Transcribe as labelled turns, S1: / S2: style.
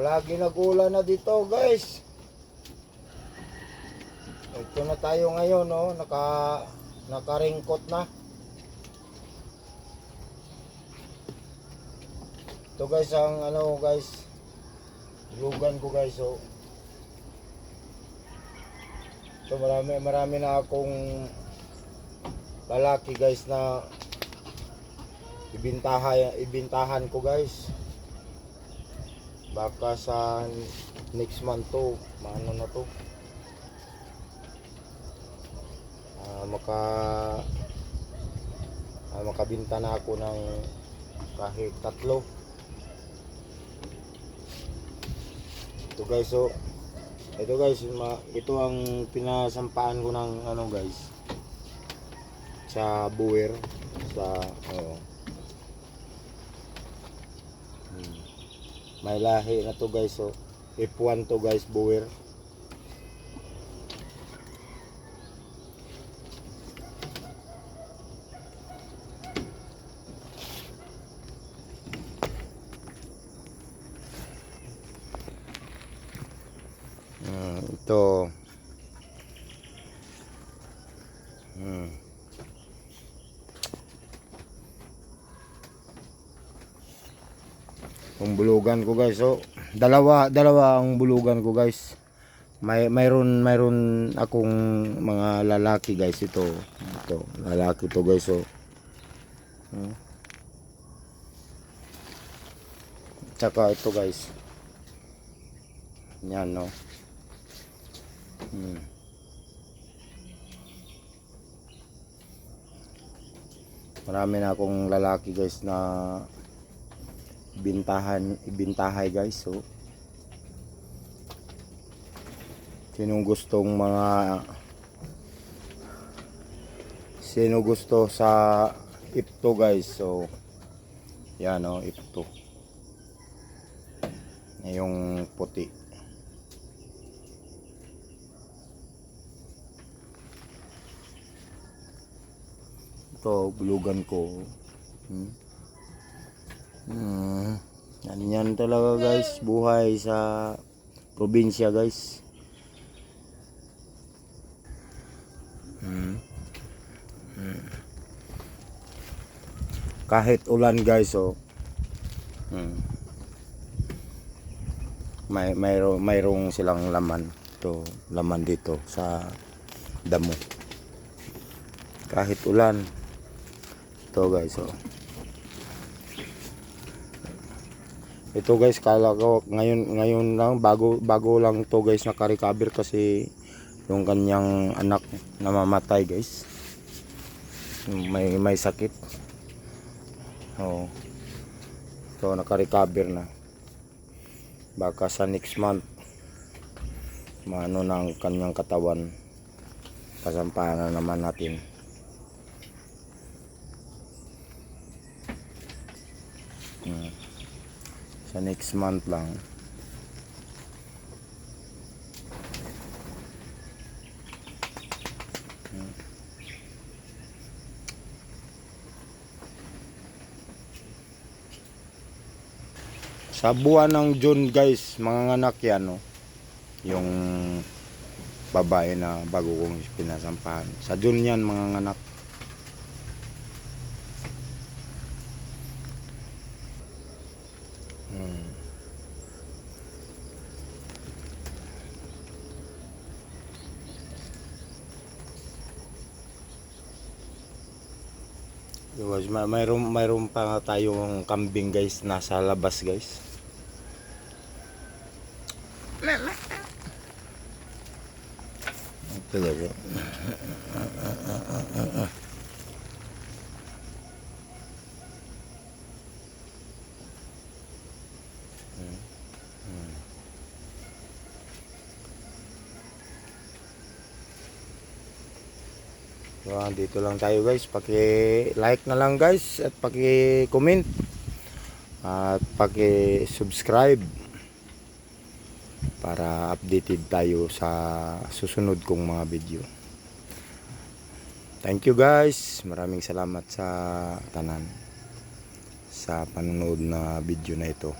S1: Palagi nag-ulan na dito guys. Ito na tayo ngayon no, naka nakaringkot na. Ito guys ang ano guys. Lugan ko guys so. Ito marami marami na akong lalaki guys na ibintahan ibintahan ko guys baka sa next month to maano na to. Ah, maka ah, makabinta na ako ng kahit tatlo. Ito guys so ito guys ma, ito ang pinasampaan ko ng ano guys sa buwer sa ano may lahi na to guys so F1 to guys buwer. Hmm, ito. Hmm. Yung bulugan ko guys. So, dalawa dalawa ang bulugan ko guys. May mayroon mayroon akong mga lalaki guys ito. Ito, lalaki to guys. So, hmm. Tsaka ito guys. Yan no. Hmm. Marami na akong lalaki guys na bintahan ibintahay guys so. Sinong gustong mga sino gusto sa ipto guys so. Yan o ipto. Yung puti. Ito bulugan ko. Hmm. Hmm. Yan yan talaga guys, buhay sa probinsya guys. Hmm. Hmm. Kahit ulan guys, oh. Hmm. May mayro mayroong silang laman. to laman dito sa damo. Kahit ulan. Ito guys, oh. Ito guys, kala ko ngayon ngayon lang bago bago lang to guys naka-recover kasi yung kanyang anak namamatay guys. May may sakit. Oh. So naka-recover na. Baka sa next month maano ng kanyang katawan. Kasampahan na naman natin. Sa next month lang. Sa buwan ng June guys mga anak yan no? yung babae na bago kong pinasampahan. Sa June yan mga anak Guys, may mayroon mayroon pa tayong kambing guys nasa labas guys. Talaga. So, dito lang tayo guys. Paki-like na lang guys at paki-comment at paki-subscribe para updated tayo sa susunod kong mga video. Thank you guys. Maraming salamat sa tanan sa panonood na video na ito.